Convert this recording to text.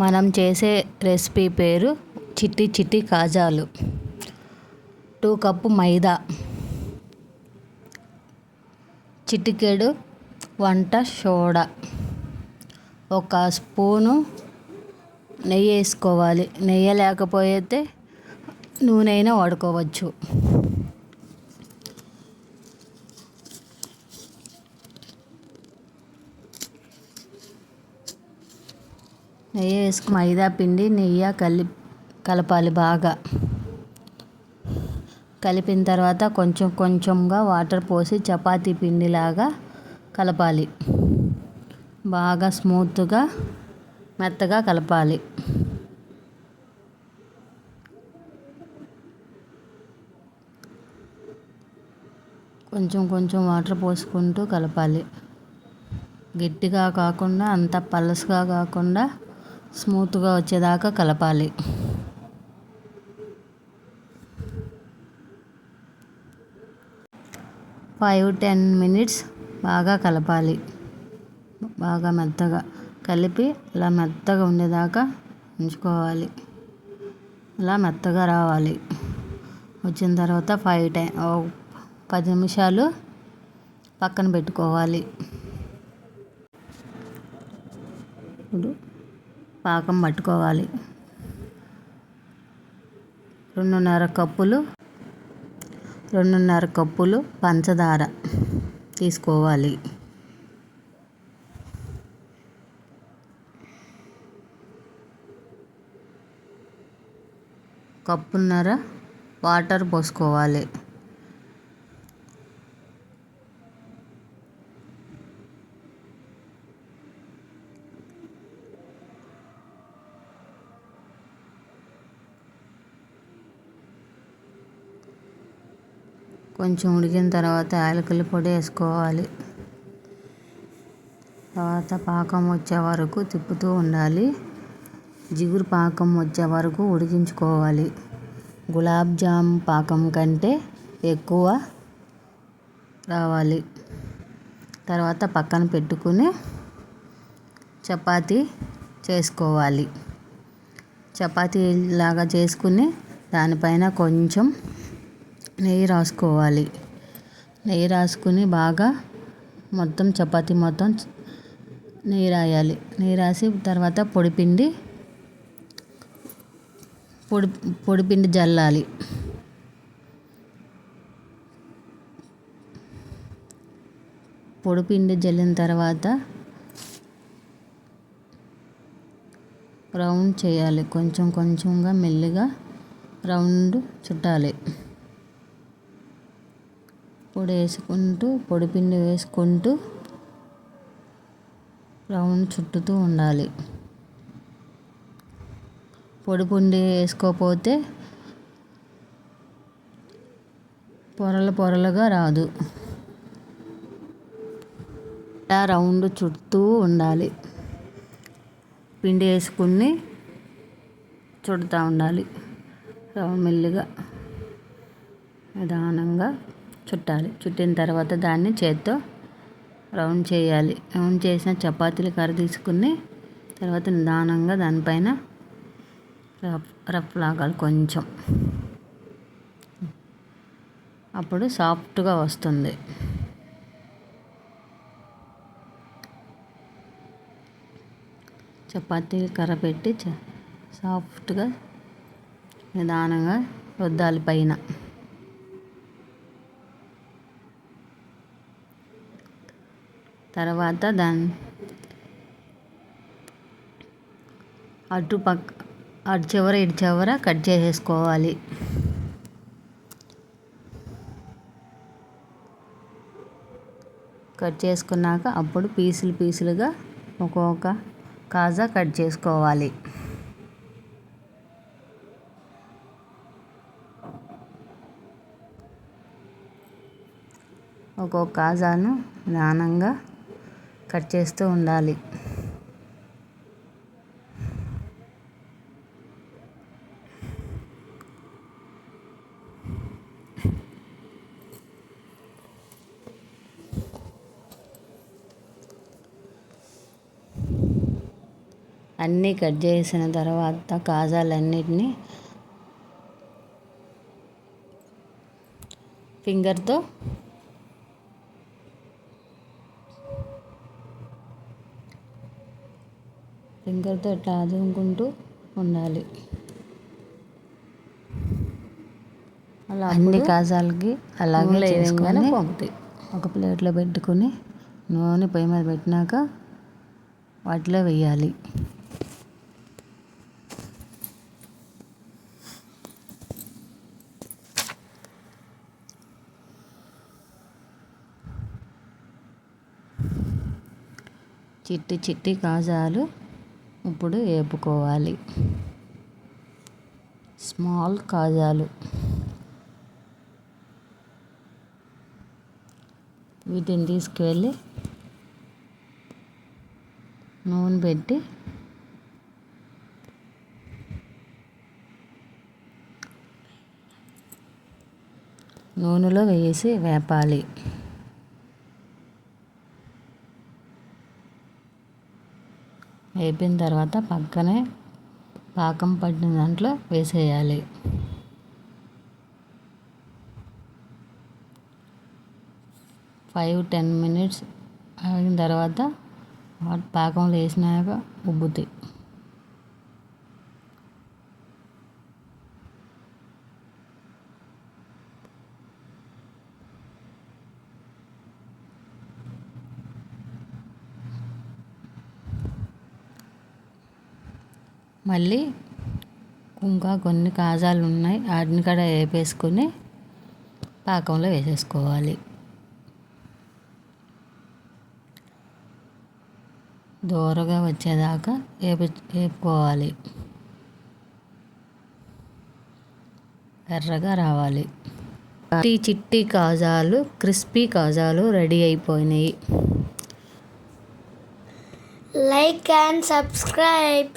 మనం చేసే రెసిపీ పేరు చిట్టి చిట్టి కాజాలు. Two cup maida. చిటికెడు వంట సోడా. ఒక స్పూను నెయ్యి వేసుకోవాలి. నెయ్యి లేకపోతే నూనె అయినా వాడుకోవచ్చు. నెయ్యి వేసుకు మైదా పిండి నెయ్యి కలి కలపాలి బాగా. కలిపిన తర్వాత కొంచెం కొంచెంగా వాటర్ పోసి చపాతీ పిండిలాగా కలపాలి. బాగా స్మూత్గా మెత్తగా కలపాలి. కొంచెం కొంచెం వాటర్ పోసుకుంటూ కలపాలి. గట్టిగా కాకుండా అంత పలసగా కాకుండా స్మూత్గా వచ్చేదాకా కలపాలి. ఫైవ్ టెన్ మినిట్స్ బాగా కలపాలి. బాగా మెత్తగా కలిపి ఇలా మెత్తగా ఉండేదాకా ఉంచుకోవాలి. ఇలా మెత్తగా రావాలి. వచ్చిన తర్వాత ఫైవ్ టైం పది నిమిషాలు పక్కన పెట్టుకోవాలి. ఇప్పుడు పాకం పట్టుకోవాలి. రెండున్నర కప్పులు రెండున్నర కప్పులు పంచదార తీసుకోవాలి. కప్పున్నర వాటర్ పోసుకోవాలి. కొంచెం ఉడికిన తర్వాత యాలకుల పొడి వేసుకోవాలి. తర్వాత పాకం వచ్చే వరకు తిప్పుతూ ఉండాలి. జిగురు పాకం వచ్చే వరకు ఉడికించుకోవాలి. గులాబ్ జామ్ పాకం కంటే ఎక్కువ రావాలి. తర్వాత పక్కన పెట్టుకుని చపాతీ చేసుకోవాలి. చపాతీ లాగా చేసుకుని దానిపైన కొంచెం నెయ్యి రాసుకోవాలి. నెయ్యి రాసుకుని బాగా మొత్తం చపాతి మొత్తం నెయ్యి రాయాలి. నెయ్యి రాసి తర్వాత పొడిపిండి పొడి పొడిపిండి జల్లాలి. పొడిపిండి జల్లిన తర్వాత రౌండ్ చేయాలి. కొంచెం కొంచెంగా మెల్లిగా రౌండ్ చుట్టాలి. పొడి వేసుకుంటూ పొడిపిండి వేసుకుంటూ రౌండ్ చుట్టుతూ ఉండాలి. పొడి పిండి వేసుకోకపోతే పొరలు పొరలుగా రాదు. రౌండ్ చుట్టూ ఉండాలి. పిండి వేసుకుని చుడుతూ ఉండాలి. రౌండ్ మెల్లిగా నిదానంగా. చుట్టాలి. చుట్టిన తర్వాత దాన్ని చేత్తో రౌండ్ చేయాలి. రౌండ్ చేసిన చపాతీలు కర్ర తీసుకుని తర్వాత నిదానంగా దానిపైన రఫ్ రఫ్ లాగాలి కొంచెం. అప్పుడు సాఫ్ట్గా వస్తుంది. చపాతీ కర్ర పెట్టి సాఫ్ట్గా నిదానంగా రుద్దాలి పైన. తర్వాత దాని అటు పక్క అటు చివర ఇటు చివర కట్ చేసేసుకోవాలి. కట్ చేసుకున్నాక అప్పుడు పీసులు పీసులుగా ఒక్కొక్క కాజా కట్ చేసుకోవాలి. ఒక్కొక్క కాజాను నానంగా కట్ చేస్తూ ఉండాలి. అన్నీ కట్ చేసిన తర్వాత కాజాలన్నిటినీ ఫింగర్తో ఫింగర్తో ఇట్లా అదుముకుంటూ ఉండాలి. అలా అన్ని కాజాలకి అలాగే చేసుకొని ఒక ప్లేట్లో పెట్టుకొని నూనె పొయ్యి మీద పెట్టినాక వాటిలో వేయాలి. చిట్టి చిట్టి కాజాలు ఇప్పుడు వేపుకోవాలి స్మాల్ కాజాలు. వీటిని తీసుకువెళ్ళి నూనె పెట్టి నూనెలో వేసి వేపాలి. వేపిన తర్వాత పక్కనే పాకం పట్టిన దాంట్లో వేసేయాలి. ఫైవ్ టెన్ మినిట్స్ ఆగిన తర్వాత పాకంలో వేసినాక ఉబ్బుతాయి. మళ్ళీ ఇంకా కొన్ని కాజాలు ఉన్నాయి వాటిని కూడా వేపేసుకొని పాకంలో వేసేసుకోవాలి. దూరగా వచ్చేదాకా వేపు వేపుకోవాలి. ఎర్రగా రావాలి. చిట్టి చిట్టి కాజాలు క్రిస్పీ కాజాలు రెడీ అయిపోయినాయి. Like and subscribe.